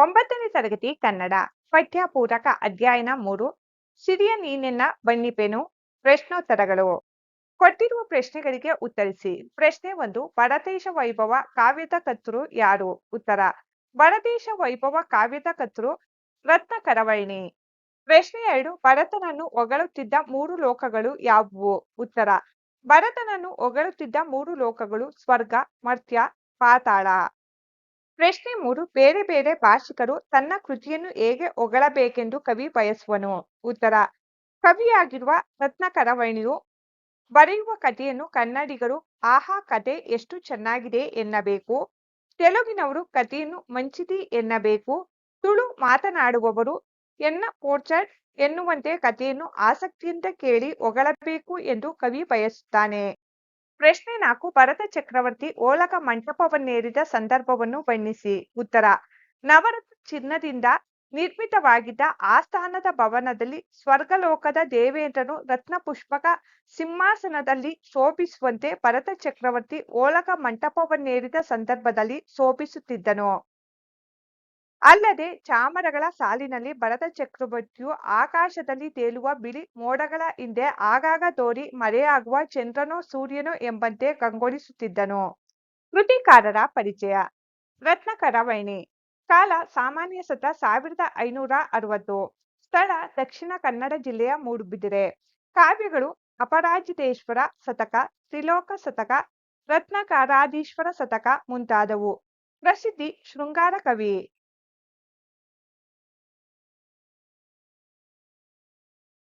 ಒಂಬತ್ತನೇ ತರಗತಿ ಕನ್ನಡ ಪಠ್ಯ ಪೂರಕ ಅಧ್ಯಯನ ಮೂರು, ಸಿರಿಯ ನೀನೆನ್ನ ಬನ್ನಿಪೆನು ಪ್ರಶ್ನೋತ್ತರಗಳು. ಕೊಟ್ಟಿರುವ ಪ್ರಶ್ನೆಗಳಿಗೆ ಉತ್ತರಿಸಿ. ಪ್ರಶ್ನೆ ಒಂದು, ಬಡದೇಶ ವೈಭವ ಕಾವ್ಯದ ಕರ್ತೃ ಯಾರು? ಉತ್ತರ, ಬಡದೇಶ ವೈಭವ ಕಾವ್ಯದ ಕರ್ತೃ ರತ್ನ ಕರವಳ್ಳಿ ಪ್ರಶ್ನೆ ಎರಡು, ಭರತನನ್ನು ಹೊಗಳುತ್ತಿದ್ದ ಮೂರು ಲೋಕಗಳು ಯಾವುವು? ಉತ್ತರ, ಭರತನನ್ನು ಹೊಗಳುತ್ತಿದ್ದ ಮೂರು ಲೋಕಗಳು ಸ್ವರ್ಗ, ಮರ್ತ್ಯ, ಪಾತಾಳ. ಪ್ರಶ್ನೆ ಮೂರು, ಬೇರೆ ಬೇರೆ ಭಾಷಿಕರು ತನ್ನ ಕೃತಿಯನ್ನು ಹೇಗೆ ಹೊಗಳಬೇಕೆಂದು ಕವಿ ಬಯಸುವನು? ಉತ್ತರ, ಕವಿಯಾಗಿರುವ ರತ್ನಕರ ವೈಣಿಯು ಬರೆಯುವ ಕಥೆಯನ್ನು ಕನ್ನಡಿಗರು, ಆಹಾ ಕತೆ ಎಷ್ಟು ಚೆನ್ನಾಗಿದೆ ಎನ್ನಬೇಕು. ತೆಲುಗಿನವರು ಕಥೆಯನ್ನು ಮಂಚಿತಿ ಎನ್ನಬೇಕು. ತುಳು ಮಾತನಾಡುವವರು ಎನ್ನ ಪೋರ್ಚರ್ಡ್ ಎನ್ನುವಂತೆ ಕಥೆಯನ್ನು ಆಸಕ್ತಿಯಿಂದ ಕೇಳಿ ಹೊಗಳಬೇಕು ಎಂದು ಕವಿ ಬಯಸುತ್ತಾನೆ. ಪ್ರಶ್ನೆ ನಾಲ್ಕು, ಭರತ ಚಕ್ರವರ್ತಿ ಓಲಗ ಮಂಟಪವನ್ನೇರಿದ ಸಂದರ್ಭವನ್ನು ಬಣ್ಣಿಸಿ. ಉತ್ತರ, ನವರತ್ನ ಚಿನ್ನದಿಂದ ನಿರ್ಮಿತವಾಗಿದ್ದ ಆಸ್ಥಾನದ ಭವನದಲ್ಲಿ ಸ್ವರ್ಗಲೋಕದ ದೇವೇಂದ್ರನು ರತ್ನ ಪುಷ್ಪಕ ಸಿಂಹಾಸನದಲ್ಲಿ ಶೋಭಿಸುವಂತೆ ಭರತ ಚಕ್ರವರ್ತಿ ಓಲಗ ಮಂಟಪವನ್ನೇರಿದ ಸಂದರ್ಭದಲ್ಲಿ ಶೋಭಿಸುತ್ತಿದ್ದನು. ಅಲ್ಲದೆ ಚಾಮರಗಳ ಸಾಲಿನಲ್ಲಿ ಭರತ ಚಕ್ರವರ್ತಿಯು ಆಕಾಶದಲ್ಲಿ ತೇಲುವ ಬಿಳಿ ಮೋಡಗಳ ಹಿಂದೆ ಆಗಾಗ ತೋರಿ ಮರೆಯಾಗುವ ಚಂದ್ರನೋ ಸೂರ್ಯನೋ ಎಂಬಂತೆ ಕಂಗೊಳಿಸುತ್ತಿದ್ದನು. ಕೃತಿಕಾರರ ಪರಿಚಯ. ರತ್ನ ಕರವೈಣಿ ಕಾಲ ಸಾಮಾನ್ಯ ಸತ ಸಾವಿರದ ಐನೂರ ಅರವತ್ತು. ಸ್ಥಳ ದಕ್ಷಿಣ ಕನ್ನಡ ಜಿಲ್ಲೆಯ ಮೂಡುಬಿದಿರೆ. ಕಾವ್ಯಗಳು ಅಪರಾಜಿತೇಶ್ವರ ಶತಕ, ತ್ರಿಲೋಕ ಶತಕ, ರತ್ನಕಾರಾಧೀಶ್ವರ ಶತಕ ಮುಂತಾದವು. ಪ್ರಸಿದ್ಧಿ ಶೃಂಗಾರ ಕವಿ.